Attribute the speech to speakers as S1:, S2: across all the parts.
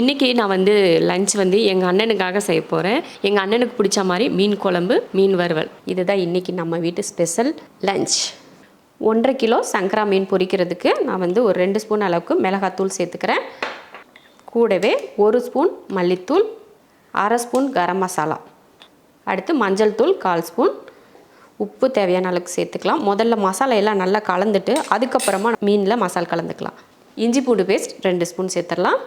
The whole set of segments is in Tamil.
S1: இன்றைக்கி நான் வந்து லஞ்ச் வந்து எங்கள் அண்ணனுக்காக செய்ய போகிறேன் எங்கள் அண்ணனுக்கு பிடிச்ச மாதிரி மீன் குழம்பு மீன் வறுவல். இதுதான் இன்றைக்கி நம்ம வீட்டு ஸ்பெஷல் லஞ்ச் ஒன்றரை கிலோ சங்கரா மீன் பொரிக்கிறதுக்கு நான் வந்து ஒரு ரெண்டு ஸ்பூன் அளவுக்கு மிளகாத்தூள் சேர்த்துக்கிறேன். கூடவே ஒரு ஸ்பூன் மல்லித்தூள் அரை ஸ்பூன் கரம் மசாலா. அடுத்து மஞ்சள் தூள் கால் ஸ்பூன். உப்பு தேவையான அளவுக்கு சேர்த்துக்கலாம். முதல்ல மசாலா எல்லாம் நல்லா கலந்துட்டு அதுக்கப்புறமா மீனில் மசாலா கலந்துக்கலாம். இஞ்சி பூண்டு பேஸ்ட் ரெண்டு ஸ்பூன் சேர்த்துடலாம்.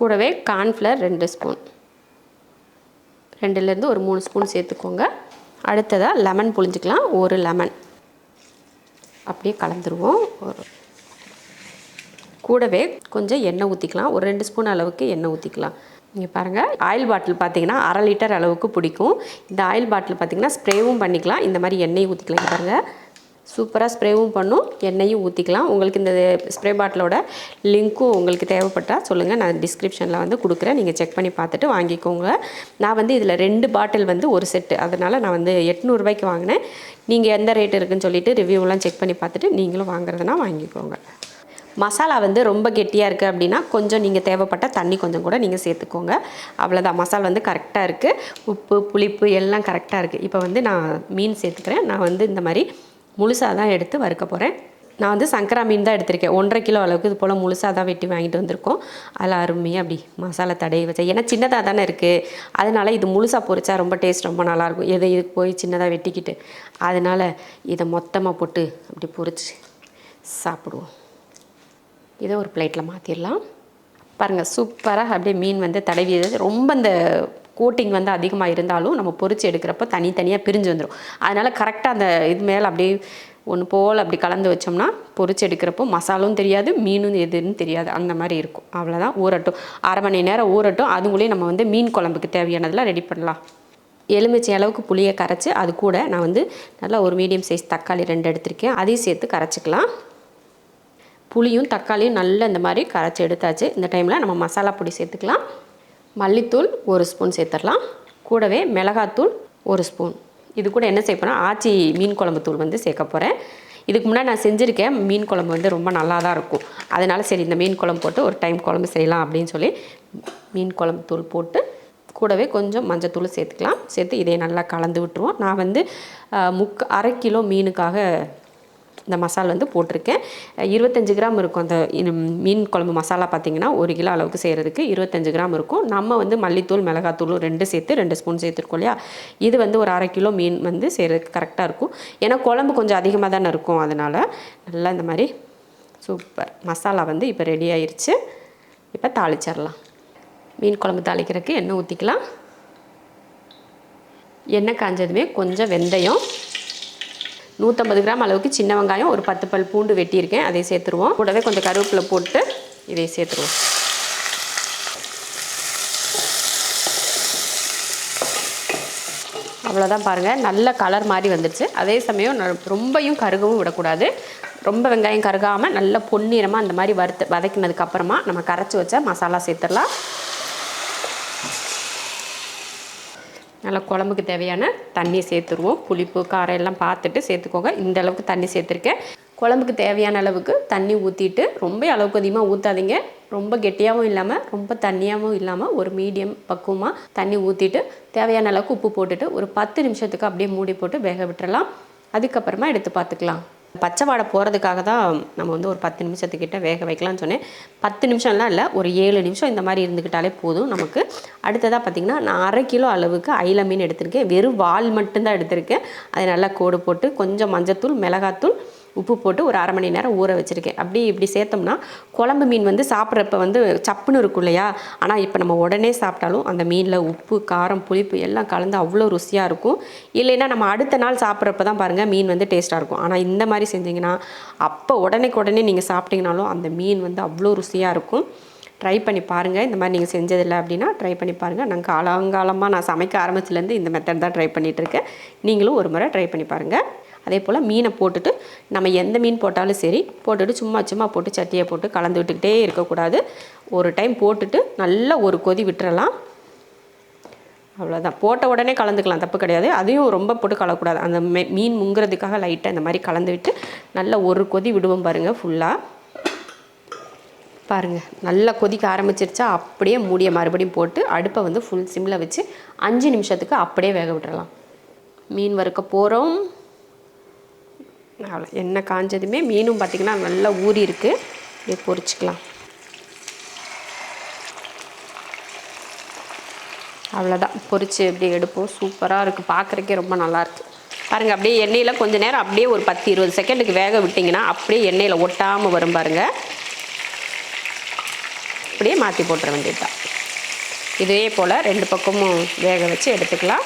S1: கூடவே கார்ன்ஃப்ளவர் ரெண்டு ஸ்பூன். ரெண்டுலேருந்து ஒரு மூணு ஸ்பூன் சேர்த்துக்கோங்க. அடுத்ததாக லெமன் புழிஞ்சிக்கலாம். ஒரு லெமன். அப்படியே கலந்துருவோம். ஒரு கூடவே கொஞ்சம் எண்ணெய் ஊற்றிக்கலாம் ஒரு ரெண்டு ஸ்பூன் அளவுக்கு எண்ணெய் ஊற்றிக்கலாம் நீங்கள் பாருங்கள் ஆயில் பாட்டில் பார்த்தீங்கன்னா அரை லிட்டர் அளவுக்கு பிடிக்கும். இந்த ஆயில் பாட்டில் பார்த்தீங்கன்னா ஸ்ப்ரேவும் பண்ணிக்கலாம். இந்த மாதிரி எண்ணெய் ஊற்றிக்கலாம் பாருங்கள் சூப்பராக ஸ்ப்ரேவும் பண்ணும். எண்ணெயும் ஊற்றிக்கலாம் உங்களுக்கு இந்த ஸ்ப்ரே பாட்டிலோட லிங்க்கும் உங்களுக்கு தேவைப்பட்டால் சொல்லுங்கள் நான் டிஸ்கிரிப்ஷனில் வந்து கொடுக்குறேன். நீங்கள் செக் பண்ணி பார்த்துட்டு வாங்கிக்கோங்க. நான் வந்து இதில் ரெண்டு பாட்டில் வந்து ஒரு செட்டு அதனால் நான் வந்து எட்நூறுபாய்க்கு வாங்கினேன். நீங்கள் எந்த ரேட் இருக்குன்னு சொல்லிவிட்டு ரிவ்யூலாம் செக் பண்ணி பார்த்துட்டு நீங்களும் வாங்குறதுனா வாங்கிக்கோங்க. மசாலா வந்து ரொம்ப கெட்டியாக இருக்குது அப்படின்னா கொஞ்சம் நீங்கள் தேவைப்பட்ட தண்ணி கொஞ்சம் கூட நீங்கள் சேர்த்துக்கோங்க. அவ்வளோதான் மசாலா வந்து கரெக்டாக இருக்குது உப்பு புளிப்பு எல்லாம் கரெக்டாக இருக்குது இப்போ வந்து நான் மீன் சேர்த்துக்கிறேன். நான் வந்து இந்த மாதிரி முழுசாக தான் எடுத்து வறுக்க போகிறேன் நான் வந்து சங்கரா மீன் தான் எடுத்திருக்கேன். ஒன்றரை கிலோ அளவுக்கு இது போல் முழுசாக தான் வெட்டி வாங்கிட்டு வந்திருக்கோம். அதில் அருமையாக அப்படி மசாலா தடவி வச்சேன் ஏன்னா சின்னதாக தானே இருக்குது அதனால் இது முழுசாக பொறிச்சா ரொம்ப டேஸ்ட் ரொம்ப நல்லாயிருக்கும். எதை இதுக்கு போய் சின்னதாக வெட்டிக்கிட்டு. அதனால் இதை மொத்தமாக போட்டு அப்படி பொறிச்சு சாப்பிடுவோம். இதை ஒரு பிளேட்டில் மாற்றிடலாம் பாருங்கள் சூப்பராக அப்படியே மீன் வந்து தடவியது. ரொம்ப இந்த கோட்டிங் வந்து அதிகமாக இருந்தாலும் நம்ம பொரிச்சு எடுக்கிறப்ப தனித்தனியாக பிரிஞ்சு வந்துடும் அதனால் கரெக்டாக அந்த இது மேலே அப்படியே ஒன்று போல் அப்படி கலந்து வச்சோம்னா பொரிச்சு எடுக்கிறப்போ மசாலும் தெரியாது மீனும் எதுன்னு தெரியாது. அந்த மாதிரி இருக்கும். அவ்வளோதான் ஊறட்டும். அரை மணி நேரம் ஊறட்டும். அதுங்களையும் நம்ம வந்து மீன் குழம்புக்கு தேவையானதெல்லாம் ரெடி பண்ணலாம். எலுமிச்சை அளவுக்கு புளியை கரைச்சி அது கூட நான் வந்து நல்லா ஒரு மீடியம் சைஸ் தக்காளி ரெண்டு எடுத்திருக்கேன். அதையும் சேர்த்து கரைச்சிக்கலாம். புளியும் தக்காளியும் நல்லா இந்த மாதிரி கரைச்சி எடுத்தாச்சு. இந்த டைமில் நம்ம மசாலா பொடி சேர்த்துக்கலாம். மல்லித்தூள் ஒரு ஸ்பூன் சேர்த்துடலாம். கூடவே மிளகாத்தூள் ஒரு ஸ்பூன். இது கூட என்ன சேர்ப்பேன்னா ஆச்சி மீன் குழம்பு தூள் வந்து சேர்க்க போகிறேன் இதுக்கு முன்னாடி நான் செஞ்சுருக்கேன். மீன் குழம்பு வந்து ரொம்ப நல்லா தான் இருக்கும். அதனால் சரி இந்த மீன் குழம்பு போட்டு ஒரு டைம் குழம்பு செய்யலாம் அப்படின்னு சொல்லி மீன் குழம்பு தூள் போட்டு கூடவே கொஞ்சம் மஞ்சத்தூள் சேர்த்துக்கலாம். சேர்த்து இதை நல்லா கலந்து விட்டுருவோம். நான் வந்து அஹ், முக் அரை கிலோ மீனுக்காக இந்த மசாலா வந்து போட்டிருக்கேன். இருபத்தஞ்சு கிராம் இருக்கும் அந்த மீன் குழம்பு மசாலா பார்த்தீங்கன்னா ஒரு கிலோ அளவுக்கு செய்கிறதுக்கு இருபத்தஞ்சு கிராம் இருக்கும். நம்ம வந்து மல்லித்தூள் மிளகாத்தூளும் ரெண்டு சேர்த்து ரெண்டு ஸ்பூன் சேர்த்துருக்கோம் இல்லையா? இது வந்து ஒரு அரை கிலோ மீன் வந்து செய்கிறதுக்கு கரெக்டாக இருக்கும். ஏன்னா குழம்பு கொஞ்சம் அதிகமாக தானே இருக்கும் அதனால். நல்லா இந்த மாதிரி சூப்பர். மசாலா வந்து இப்போ ரெடி ஆயிடுச்சு இப்போ தாளிச்சிடலாம். மீன் குழம்பு தாளிக்கிறதுக்கு எண்ணெய் ஊற்றிக்கலாம் எண்ணெய் காஞ்சதுமே கொஞ்சம் வெந்தயம். நூற்றம்பது கிராம் அளவுக்கு சின்ன வெங்காயம் ஒரு பத்து பல் பூண்டு வெட்டியிருக்கேன். அதை சேர்த்துருவோம். கூடவே கொஞ்சம் கருவேப்பிலை போட்டு இதை சேர்த்துருவோம். அவ்வளோதான் பாருங்கள் நல்ல கலர் மாதிரி வந்துடுச்சு அதே சமயம் ரொம்பையும் கருகவும் விடக்கூடாது. ரொம்ப வெங்காயம் கருகாமல் நல்ல பொன்னிறமாக அந்த மாதிரி வறுத்து வதக்கினதுக்கப்புறமா நம்ம கரைச்சி வச்ச மசாலா சேர்த்துடலாம். நல்லா குழம்புக்கு தேவையான தண்ணி சேர்த்துருவோம். புளிப்பு காரம் எல்லாம் பார்த்துட்டு சேர்த்துக்கோங்க. இந்த அளவுக்கு தண்ணி சேர்த்துருக்கேன். குழம்புக்கு தேவையான அளவுக்கு தண்ணி ஊற்றிட்டு ரொம்ப அளவுக்கு அதிகமாக ஊற்றாதீங்க ரொம்ப கெட்டியாகவும் இல்லாமல் ரொம்ப தண்ணியாகவும் இல்லாமல் ஒரு மீடியம் பக்குவமாக தண்ணி ஊற்றிட்டு தேவையான அளவுக்கு உப்பு போட்டுட்டு ஒரு பத்து நிமிஷத்துக்கு அப்படியே மூடி போட்டு வேக விட்டுறலாம். அதுக்கப்புறமா எடுத்து பார்த்துக்கலாம். பச்சை வாடை போகிறதுக்காக தான் நம்ம வந்து ஒரு பத்து நிமிஷத்துக்கிட்ட வேக வைக்கலாம்னு சொன்னேன். பத்து நிமிஷம்லாம் இல்லை ஒரு ஏழு நிமிஷம் இந்த மாதிரி இருந்துக்கிட்டாலே போதும். நமக்கு அடுத்ததாக பார்த்திங்கன்னா நான் அரை கிலோ அளவுக்கு ஐல மீன் எடுத்திருக்கேன். வெறும் வால் மட்டும்தான் எடுத்திருக்கேன். அதை நல்லா கோடு போட்டு கொஞ்சம் மஞ்சத்தூள் மிளகாத்தூள் உப்பு போட்டு ஒரு அரை மணி நேரம் ஊற வச்சுருக்கேன். அப்படி இப்படி சேர்த்தோம்னா குழம்பு மீன் வந்து சாப்பிட்றப்ப வந்து சப்புன்னு இருக்கும் இல்லையா? ஆனால் இப்போ நம்ம உடனே சாப்பிட்டாலும் அந்த மீனில் உப்பு காரம் புளிப்பு எல்லாம் கலந்து அவ்வளோ ருசியாக இருக்கும். இல்லைன்னா நம்ம அடுத்த நாள் சாப்பிட்றப்ப தான் பாருங்கள் மீன் வந்து டேஸ்ட்டாக இருக்கும். ஆனால் இந்த மாதிரி செஞ்சீங்கன்னா அப்போ உடனேக்கு உடனே நீங்கள் சாப்பிட்டீங்கனாலும் அந்த மீன் வந்து அவ்வளோ ருசியாக இருக்கும். ட்ரை பண்ணி பாருங்கள் இந்த மாதிரி நீங்கள் செஞ்சதில்லை அப்படின்னா ட்ரை பண்ணி பாருங்கள் நான் காலங்காலமாக நான் சமைக்க ஆரம்பிச்சிலேருந்து இந்த மெத்தட் தான் ட்ரை பண்ணிகிட்ருக்கேன் நீங்களும் ஒரு முறை ட்ரை பண்ணி பாருங்கள் அதே போல் மீனை போட்டுட்டு நம்ம எந்த மீன் போட்டாலும் சரி போட்டுட்டு சும்மா சும்மா போட்டு சட்டியை போட்டு கலந்து விட்டுக்கிட்டே இருக்கக்கூடாது. ஒரு டைம் போட்டுட்டு நல்லா ஒரு கொதி விட்டுறலாம். அவ்வளோதான் போட்ட உடனே கலந்துக்கலாம் தப்பு கிடையாது. அதையும் ரொம்ப போட்டு கலக்கூடாது அந்த மெ- மீன் முங்குறதுக்காக லைட்டாக இந்த மாதிரி கலந்து விட்டு நல்லா ஒரு கொதி விடுவோம் பாருங்கள் ஃபுல்லாக பாருங்கள் நல்லா கொதிக்க ஆரம்பிச்சிருச்சா அப்படியே மூடிய மறுபடியும் போட்டு அடுப்பை வந்து ஃபுல் சிம்மில் வச்சு அஞ்சு நிமிஷத்துக்கு அப்படியே வேக விட்டுறலாம். மீன் வறுக்க போகிறோம் அவ்வளோ எண்ணெய் காஞ்சதுமே மீனும் பார்த்திங்கன்னா நல்லா ஊறி இருக்கு. அப்படியே பொரிச்சுக்கலாம். அவ்வளோதான் பொரித்து அப்படியே எடுப்போம். சூப்பராக இருக்குது பார்க்குறக்கே ரொம்ப நல்லாயிருக்கு பாருங்கள் அப்படியே எண்ணெயில் கொஞ்ச நேரம் அப்படியே ஒரு பத்து இருபது செகண்டுக்கு வேக விட்டிங்கன்னா அப்படியே எண்ணெயில் ஒட்டாமல் வரும் பாருங்கள் அப்படியே மாற்றி போட்டுற வேண்டியது தான் இதே போல் ரெண்டு பக்கமும் வேக வச்சு எடுத்துக்கலாம்.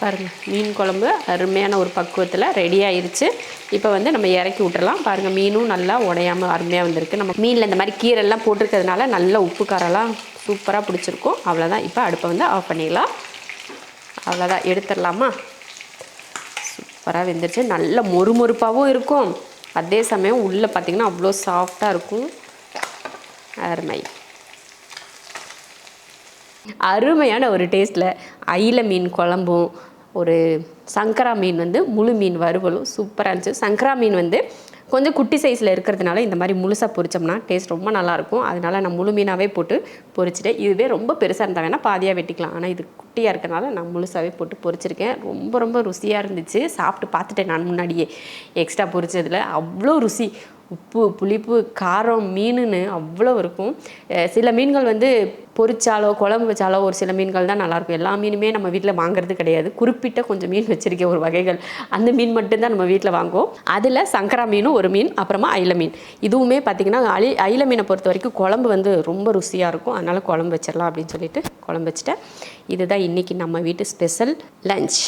S1: பாருங்கள் மீன் குழம்பு அருமையான ஒரு பக்குவத்தில் ரெடி ஆயிடுச்சு இப்போ வந்து நம்ம இறக்கி விட்டுறலாம். பாருங்கள் மீனும் நல்லா உடையாமல் அருமையாக வந்திருக்கு. நம்ம மீனில் இந்த மாதிரி கீரைலாம் போட்டிருக்கிறதுனால நல்ல உப்பு காரெல்லாம் சூப்பராக பிடிச்சிருக்கும். அவ்வளோதான் இப்போ அடுப்பை வந்து ஆஃப் பண்ணிடலாம். அவ்வளோதான் எடுத்துடலாமா? சூப்பராக வெந்துருச்சு. நல்ல மொறுமொறுப்பாகவும் இருக்கும். அதே சமயம் உள்ளே பார்த்திங்கன்னா அவ்வளோ சாஃப்டாக இருக்கும். அருமை. அருமையான ஒரு டேஸ்ட்டில் அயில மீன் குழம்பும் ஒரு சங்கரா மீன் வந்து முழு மீன் வறுவலும் சூப்பராக இருந்துச்சு. சங்கரா மீன் வந்து கொஞ்சம் குட்டி சைஸில் இருக்கிறதுனால இந்த மாதிரி முழுசாக பொரிச்சோம்னா டேஸ்ட் ரொம்ப நல்லாயிருக்கும் அதனால நான் முழு மீனாகவே போட்டு பொரிச்சிட்டேன். இதுவே ரொம்ப பெருசாக இருந்தால் வேணால் பாதியாக வெட்டிக்கலாம். ஆனால் இது குட்டியாக இருக்கனால நான் முழுசாகவே போட்டு பொரிச்சிருக்கேன். ரொம்ப ரொம்ப ருசியாக இருந்துச்சு. சாப்பிட்டு பார்த்துட்டேன் நான் முன்னாடியே. எக்ஸ்ட்ரா பொரிச்சதில் அவ்வளோ ருசி. உப்பு புளிப்பு காரம் மீனுன்னு அவ்வளோ இருக்கும். சில மீன்கள் வந்து பொரிச்சாலோ குழம்பு வச்சாலோ ஒரு சில மீன்கள் தான் நல்லாயிருக்கும் எல்லா மீனுமே நம்ம வீட்டில் வாங்குறது கிடையாது. குறிப்பிட்ட கொஞ்சம் மீன் வச்சுருக்க ஒரு வகைகள். அந்த மீன் மட்டும்தான் நம்ம வீட்டில் வாங்குவோம். அதில் சங்கரா மீனும் ஒரு மீன் அப்புறமா அயில மீன். இதுவுமே பார்த்திங்கன்னா அலி அயில மீனை பொறுத்த வரைக்கும் குழம்பு வந்து ரொம்ப ருசியாக இருக்கும். அதனால் குழம்பு வச்சிடலாம் அப்படின்னு சொல்லிட்டு குழம்பு வச்சுட்டேன். இதுதான் இன்றைக்கி நம்ம வீட்டு ஸ்பெஷல் லஞ்ச்.